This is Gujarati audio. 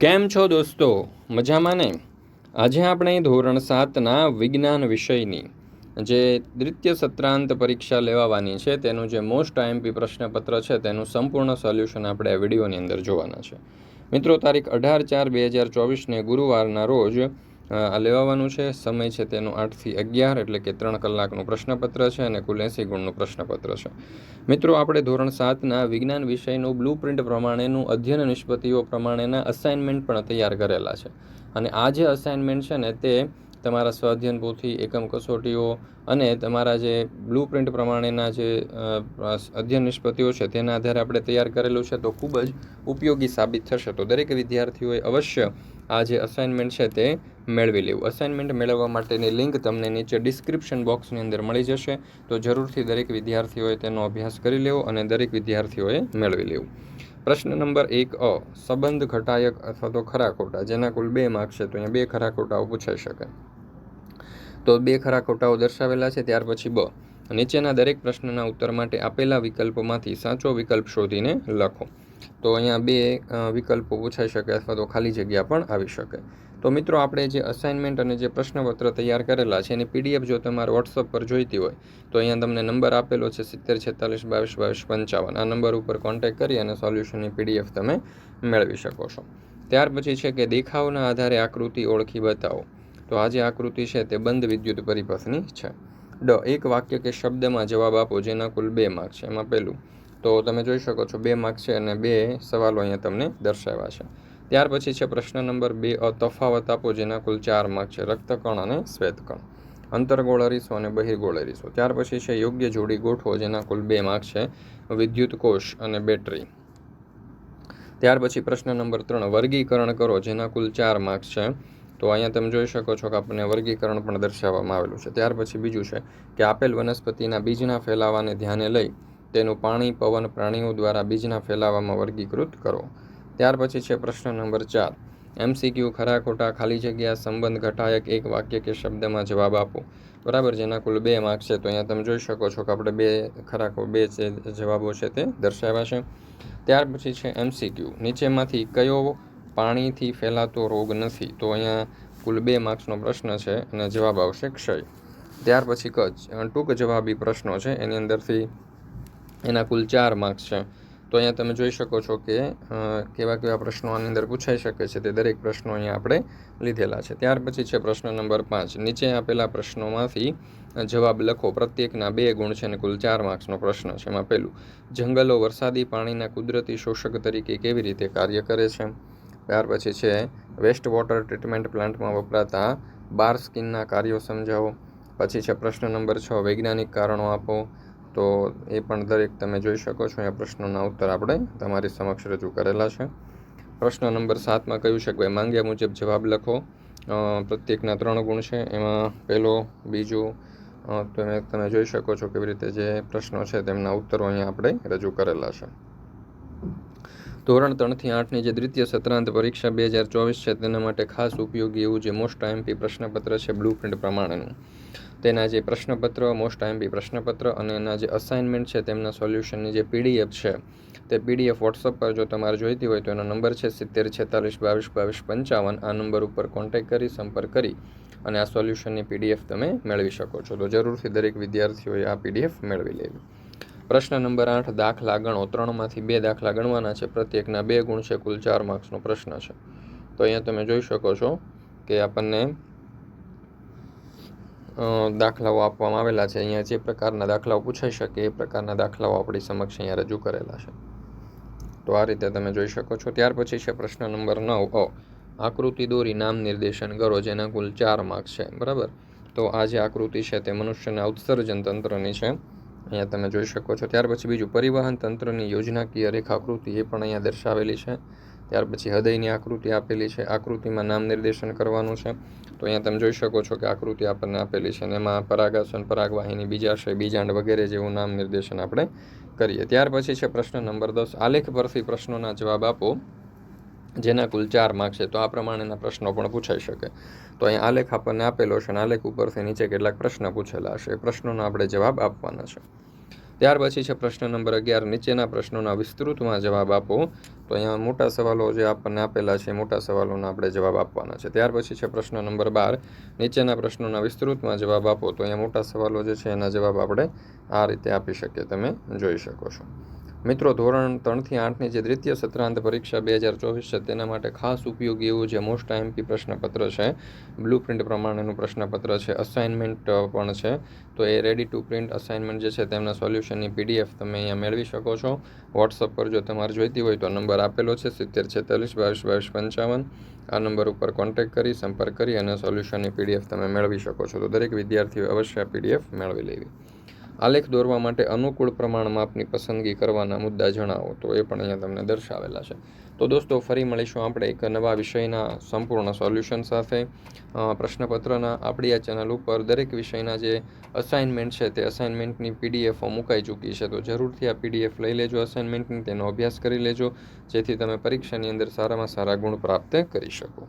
કેમ છો દોસ્તો? મજામાં ને? આજે આપણે ધોરણ સાતના વિજ્ઞાન વિષયની જે દ્વિતીય સત્રાંત પરીક્ષા લેવાવાની છે, તેનું જે મોસ્ટ આઈએમપી પ્રશ્નપત્ર છે, તેનું સંપૂર્ણ સોલ્યુશન આપણે આ વિડીયોની અંદર જોવાના છે. મિત્રો, તારીખ અઢાર ચાર બે હજાર ચોવીસને ગુરુવારના રોજ લેવાવાનું છે. સમય છે તેનો આઠથી અગિયાર એટલે કે ત્રણ કલાકનું પ્રશ્નપત્ર છે અને કુલ એંસી ગુણનું પ્રશ્નપત્ર છે. મિત્રો, આપણે ધોરણ સાતના વિજ્ઞાન વિષયનું બ્લુ પ્રિન્ટ પ્રમાણેનું અધ્યયન નિષ્પત્તિઓ પ્રમાણેના અસાઇનમેન્ટ પણ તૈયાર કરેલા છે. અને આ જે અસાઇનમેન્ટ છે ને તે તમારા સ્વાધ્યન પોથી, એકમ કસોટીઓ અને તમારા જે બ્લુ પ્રિન્ટ પ્રમાણેના જે અધ્યયન નિષ્પત્તિઓ છે તેના આધારે આપણે તૈયાર કરેલું છે તો ખૂબ જ ઉપયોગી સાબિત થશે. તો દરેક વિદ્યાર્થીઓએ અવશ્ય આ જે અસાઇનમેન્ટ છે તે મેળવી લેવું. અસાઇનમેન્ટ મેળવવા માટેની લિંક તમને નીચે ડિસ્ક્રિપ્શન બોક્સની અંદર મળી જશે. તો જરૂરથી દરેક વિદ્યાર્થીઓએ તેનો અભ્યાસ કરી લેવો અને દરેક વિદ્યાર્થીઓએ મેળવી લેવું. પ્રશ્ન નંબર એક, અ, સંબંધ ઘટાયક અથવા તો ખરા ખોટા, જેના કુલ બે માર્ક છે તો અહીંયા બે ખરા ખોટાઓ પૂછાઈ શકે. તો બે ખરા ખોટાઓ દર્શાવેલા છે, ત્યાર પછી બ નીચેના દરેક પ્રશ્નના ઉત્તર માટે આપેલા વિકલ્પોમાંથી સાચો વિકલ્પ શોધીને લખો. તો અહીંયા બે વિકલ્પો પૂછાઈ શકે અથવા તો ખાલી જગ્યા પણ આવી શકે. તો મિત્રો, આપણે જે અસાઇનમેન્ટ અને જે પ્રશ્નપત્ર તૈયાર કરેલા છે, એની પીડીએફ જો તમારે વોટ્સઅપ પર જોઈતી હોય, તો અહીંયા તમને નંબર આપેલો છે સિત્તેર, છેતાલીસ, બાવીસ બાવીસ, પંચાવન. આ નંબર ઉપર કોન્ટેક્ટ કરી અને સોલ્યુશનની પીડીએફ તમે મેળવી શકો છો. ત્યાર પછી છે કે દેખાવના આધારે આકૃતિ ઓળખી બતાવો. તો આ જે આકૃતિ છે તે બંધ વિદ્યુત પરિપથની છે. ડ, એક વાક્ય કે શબ્દમાં જવાબ આપો, જેના કુલ બે માર્ક છે. એમાં પહેલું, તો તમે જોઈ શકો છો, બે માર્ક છે અને બે સવાલો અહીંયા તમને દર્શાવ્યા છે. ત્યાર પછી છે પ્રશ્ન નંબર બે તફાવત આપો, જેના કુલ ચાર માર્ક છે, રક્તકણ અને શ્વેતકણ. અંતરગોળ અરીસો અને બહિર્ગોળ અરીસો. ત્યાર પછી છે યોગ્ય જોડી ગોઠવો, જેના કુલ બે માર્ક છે, વિદ્યુત કોષ અને બેટરી. ત્યાર પછી પ્રશ્ન નંબર ત્રણ, વર્ગીકરણ કરો, જેના કુલ ચાર માર્ક છે તો અહીંયા તમે જોઈ શકો છો કે આપણને વર્ગીકરણ પણ દર્શાવવામાં આવેલું છે. ત્યાર પછી બીજું છે કે આપેલ વનસ્પતિના બીજના ફેલાવાને ધ્યાને લઈ તેનું પાણી, પવન, પ્રાણીઓ દ્વારા બીજના ફેલાવામાં વર્ગીકૃત કરો. ત્યાર પછી છે પ્રશ્ન નંબર ચાર. એમસીક્યુ ખરા ખોટા ખાલી જગ્યા, સંબંધ ઘટાયક, એક વાક્ય કે શબ્દમાં જવાબ આપો. બરાબર જેના કુલ બે માર્ક છે. તો અહીંયા તમે જોઈ શકો છો કે આપણે બે ખરા બે જવાબો છે તે દર્શાવ્યા છે. ત્યાર પછી છે એમસીક્યુ નીચેમાંથી કયો પાણીથી ફેલાતો રોગ નથી. તો અહીંયા કુલ બે માર્ક્સનો પ્રશ્ન છે અને જવાબ આવશે ક્ષય. ત્યાર પછી કચ્છ. ટૂંક જવાબી પ્રશ્નો છે. એની અંદરથી એના કુલ ચાર માર્ક્સ છે. તો અહીંયા તમે જોઈ શકો છો કે કેવા કેવા પ્રશ્નો આની અંદર પૂછાઈ શકે છે તે દરેક પ્રશ્નો અહીંયા આપણે લીધેલા છે. ત્યાર પછી છે પ્રશ્ન નંબર પાંચ. નીચે આપેલા પ્રશ્નોમાંથી જવાબ લખો. પ્રત્યેકના બે ગુણ છે અને કુલ ચાર માર્ક્સનો પ્રશ્ન છે. એમાં પહેલું, જંગલો વરસાદી પાણીના કુદરતી શોષક તરીકે કેવી રીતે કાર્ય કરે છે? ત્યાર પછી છે વેસ્ટ વોટર ટ્રીટમેન્ટ પ્લાન્ટમાં વપરાતા બાર સ્કિનના કાર્યો સમજાવો. પછી છે, પ્રશ્ન નંબર છ, વૈજ્ઞાનિક કારણો આપો. તો એ પણ દરેક તમે જોઈ શકો છો, અહીંયા પ્રશ્નોના ઉત્તર આપણે તમારી સમક્ષ રજૂ કરેલા છે. પ્રશ્ન નંબર સાતમાં કહ્યું છે કે ભાઈ, માંગ્યા મુજબ જવાબ લખો. પ્રત્યેકના ત્રણ ગુણ છે. એમાં પહેલો, બીજો તમે તમે જોઈ શકો છો કેવી રીતે જે પ્રશ્નો છે તેમના ઉત્તરો અહીંયા આપણે રજૂ કરેલા છે. ધોરણ ત્રણથી આઠની જે દ્વિતીય સત્રાંત પરીક્ષા બે હજાર ચોવીસ છે, તેના માટે ખાસ ઉપયોગી એવું જે મોસ્ટ આઈએમપી પ્રશ્નપત્ર છે બ્લુ પ્રિન્ટ પ્રમાણેનું. તેના જે પ્રશ્નપત્ર મોસ્ટ આઈએમપી પ્રશ્નપત્ર અને એના જે અસાઇનમેન્ટ છે, તેમના સોલ્યુશનની જે પીડીએફ છે, તે પીડીએફ વોટ્સઅપ પર જો તમારે જોઈતી હોય તો એનો નંબર છે સિત્તેર છેતાલીસ બાવીસ બાવીસ પંચાવન. આ નંબર ઉપર કોન્ટેક્ટ કરી, સંપર્ક કરી અને આ સોલ્યુશનની પીડીએફ તમે મેળવી શકો છો. તો જરૂરથી દરેક વિદ્યાર્થીઓએ આ પીડીએફ મેળવી લેવી. પ્રશ્ન નંબર આઠ, દાખલા ગણો. ત્રણમાંથી બે દાખલા ગણવાના છે. પ્રત્યેકના બે ગુણ છે. કુલ ચાર માર્ક્સનો પ્રશ્ન છે. તો અહીંયા તમે જોઈ શકો છો કે આપણને દાખલાઓ આપવામાં આવેલા છે. અહીંયા જે પ્રકારના દાખલાઓ પૂછાઈ શકે, એ પ્રકારના દાખલાઓ આપણી સમક્ષ અહીંયા રજૂ કરેલા છે. તો આ રીતે તમે જોઈ શકો છો. ત્યાર પછી છે પ્રશ્ન નંબર નવ આકૃતિ દોરી નામ નિર્દેશન કરો, જેના કુલ ચાર માર્ક્સ છે. બરાબર? તો આ જે આકૃતિ છે તે મનુષ્યના ઉત્સર્જન તંત્રની છે. અહીંયા તમે જોઈ શકો છો. ત્યાર પછી બીજું પરિવહન તંત્રની યોજનાકીય રેખાકૃતિ એ પણ અહીંયા દર્શાવેલી છે. ત્યાર પછી હૃદયની આકૃતિ આપેલી છે. આકૃતિમાં નામ નિર્દેશન કરવાનું છે. તો અહીંયા તમે જોઈ શકો છો કે આકૃતિ આપણને આપેલી છે અને એમાં પરાગાસન, પરાગવાહિની બીજાશય બીજાંડ વગેરે જેવું નામ નિર્દેશન આપણે કરીએ. ત્યાર પછી છે પ્રશ્ન નંબર દસ. આલેખ પરથી પ્રશ્નોના જવાબ આપો. જેના કુલ ચાર માર્ક છે, તો આ પ્રમાણેના પ્રશ્નો પણ પૂછાઈ શકે. તો અહીંયા આલેખ આપણને આપેલો છે અને આલેખ ઉપરથી નીચે કેટલાક પ્રશ્ન પૂછેલા હશે પ્રશ્નોના આપણે જવાબ આપવાના છે. ત્યાર પછી છે પ્રશ્ન નંબર અગિયાર. નીચેના પ્રશ્નોના વિસ્તૃતમાં જવાબ આપો. તો અહીંયા મોટા સવાલો જે આપણને આપેલા છે મોટા સવાલોના આપણે જવાબ આપવાના છે. ત્યાર પછી છે પ્રશ્ન નંબર બાર. નીચેના પ્રશ્નોના વિસ્તૃતમાં જવાબ આપો. તો અહીંયા મોટા સવાલો જે છે, એના જવાબ આપણે આ રીતે આપી શકીએ. તમે જોઈ શકો છો. મિત્રો, ધોરણ ત્રણથી આઠની જે દ્વિતીય સત્રાંત પરીક્ષા બે હજાર ચોવીસ છે, તેના માટે ખાસ ઉપયોગી એવું જે મોસ્ટ આઈએમપી પ્રશ્નપત્ર છે બ્લુ પ્રિન્ટ પ્રમાણેનું પ્રશ્નપત્ર છે અસાઇનમેન્ટ પણ છે. તો એ રેડી ટુ પ્રિન્ટ અસાઇનમેન્ટ જે છે, તેમના સોલ્યુશનની પીડીએફ તમે અહીંયા મેળવી શકો છો. વોટ્સઅપ પર જો તમારે જોઈતી હોય તો નંબર આપેલો છે, સિત્તેર છેતાલીસ બાવીસ બાવીસ પંચાવન. આ નંબર ઉપર કોન્ટેક્ટ કરી, સંપર્ક કરી અને સોલ્યુશનની પીડીએફ તમે મેળવી શકો છો. તો દરેક વિદ્યાર્થીઓ અવશ્ય પીડીએફ મેળવી લેવી. આલેખ દોરવા માટે અનુકૂળ પ્રમાણ માપની પસંદગી કરવાના મુદ્દા જણાવો. તો એ પણ અહીંયા તમને દર્શાવેલા છે. તો દોસ્તો, ફરી મળીશું આપણે એક નવા વિષયના સંપૂર્ણ સોલ્યુશન સાથે. પ્રશ્નપત્રના આપણી આ ચેનલ ઉપર દરેક વિષયના જે અસાઇનમેન્ટ છે તે અસાઇનમેન્ટની પીડીએફો મુકાઈ ચૂકી છે. તો જરૂરથી આ પીડીએફ લઈ લેજો અસાઇનમેન્ટની તેનો અભ્યાસ કરી લેજો, જેથી તમે પરીક્ષાની અંદર સારામાં સારા ગુણ પ્રાપ્ત કરી શકો.